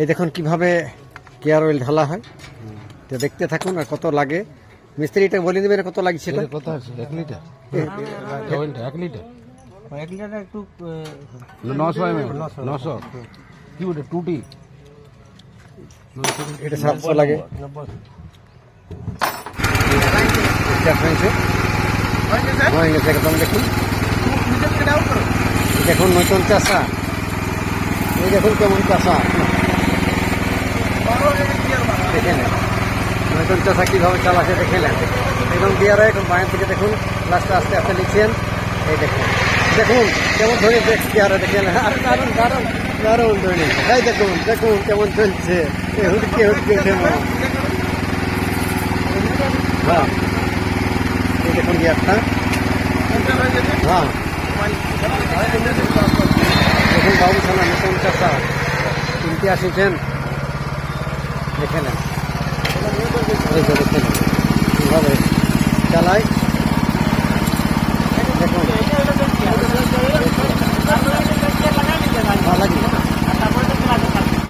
এই দেখুন কীভাবে কেয়ার অয়েল ঢালা হয়। তো দেখতে থাকুন আর কত লাগে। মিস্ত্রিটা বলে দেবেন কত লাগছে এটা কত আছে এক লিটার? এক লিটার? এক লিটারটা একটু নশো এম নশো কি ওটা টুটি? এটা সাতশো লাগে। এটা হয়েছে। হয়ে গেছে একদম দেখুন। দেখুন নতুন চাষা। এই দেখুন কেমন চাষা। দেখে নেন নতুন চাষা কীভাবে চালাচ্ছে দেখে নেন। একদম গিয়ারে এখন বাইরে থেকে দেখুন। লাস্টে আস্তে আস্তে লিখছেন। এই দেখুন। দেখুন, কেমন ধরে দেখ গিয়ারে দেখে নেন। আর দারুণ দারুণ দারুণ ধরে এই দেখুন দেখুন কেমন চলছে। হুটকে হুটকে কেমন হ্যাঁ। এই দেখুন গিয়ারটা হ্যাঁ। দেখুন বাবু থানা নতুন চাষা। কিনতে আসিছেন। দেখে নেন এইভাবে চালাই।